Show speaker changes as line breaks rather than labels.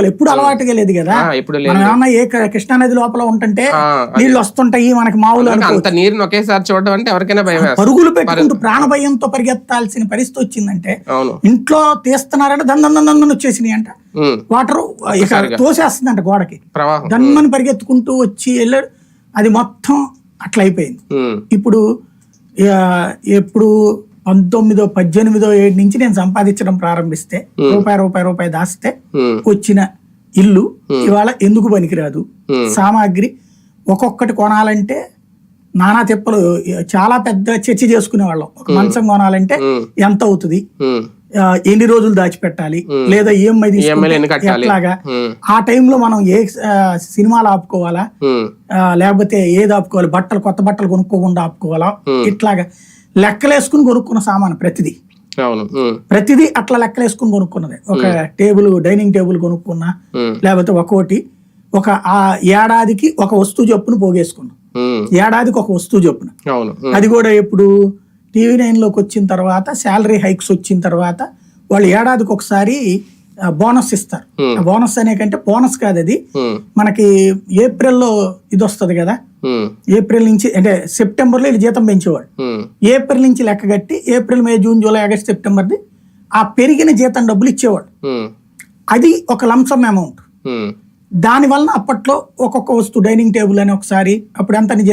అనుకోలేదు ఎప్పుడు అలవాటుగా లేదు కదా.
ఇప్పుడు
ఏమన్నా ఏ క- కృష్ణా నది లోపల ఉంటుంటే నీళ్ళు వస్తుంటాయి మనకి మామూలు
అంత నీరుని ఒకేసారి చూడడం అంటే ఎవరికైనా భయం
పరుగులు పెట్టుకుంటూ ప్రాణ భయంతో పరిగెత్తాల్సిన పరిస్థితి వచ్చిందంటే ఇంట్లో తీస్తున్నారంటే దందం దందం వచ్చేసినాయి అంట. వాటర్ ఇక తోసేస్తుందంట గోడకి. దన్మని పరిగెత్తుకుంటూ వచ్చి వెళ్ళాడు. అది మొత్తం అట్లా అయిపోయింది
ఉమ్,
ఇప్పుడు ఎప్పుడు పంతొమ్మిదో పద్దెనిమిదో ఏడు నుంచి నేను సంపాదించడం ప్రారంభిస్తే రూపాయి రూపాయి రూపాయి దాస్తే వచ్చిన ఇల్లు ఇవాళ ఎందుకు పనికిరాదు. సామాగ్రి ఒక్కొక్కటి కొనాలంటే నానా తిప్పలు చాలా పెద్ద చర్చ చేసుకునేవాళ్ళం ఒక మంచం కొనాలంటే. ఎంత అవుతుంది? ఎన్ని రోజులు దాచిపెట్టాలి? లేదా ఈఎంఐ
ఎన్ని కట్టాలి?
ఎట్లాగా? ఆ టైంలో మనం ఏ సినిమాలు ఆపుకోవాలా? లేకపోతే ఏది ఆపుకోవాలి? బట్టలు కొత్త బట్టలు కొనుక్కోకుండా ఆపుకోవాలా? ఇట్లాగా. లెక్కలేసుకుని కొనుక్కున్న సామాను ప్రతిదీ. ప్రతిదీ అట్లా లెక్కలేసుకుని కొనుక్కున్నది. ఒక టేబుల్ డైనింగ్ టేబుల్ కొనుక్కున్నా లేకపోతే ఒక్కోటి ఒక ఆ ఏడాదికి ఒక వస్తువు చొప్పున పోగేసుకున్నాం. ఏడాదికి ఒక వస్తువు చొప్పున. అది కూడా ఇప్పుడు టీవీ నైన్లోకి వచ్చిన తర్వాత శాలరీ హైక్స్ వచ్చిన తర్వాత వాళ్ళు ఏడాదికి ఒకసారి బోనస్ ఇస్తారు. బోనస్ అనే కంటే బోనస్ కాదు అది. మనకి ఏప్రిల్లో ఇది వస్తుంది కదా? ఏప్రిల్ నుంచి అంటే సెప్టెంబర్లో వీళ్ళు జీతం పెంచేవాడు
ఉమ్,
ఏప్రిల్ నుంచి లెక్క కట్టి April May June July August సెప్టెంబర్ది ఆ పెరిగిన జీతం డబ్బులు ఇచ్చేవాడు
ఉమ్,
అది ఒక లంసమ్ అమౌంట్. దాని వలన అప్పట్లో ఒక్కొక్క వస్తువు డైనింగ్ టేబుల్ అని ఒకసారి అప్పుడు ఎంత జీతం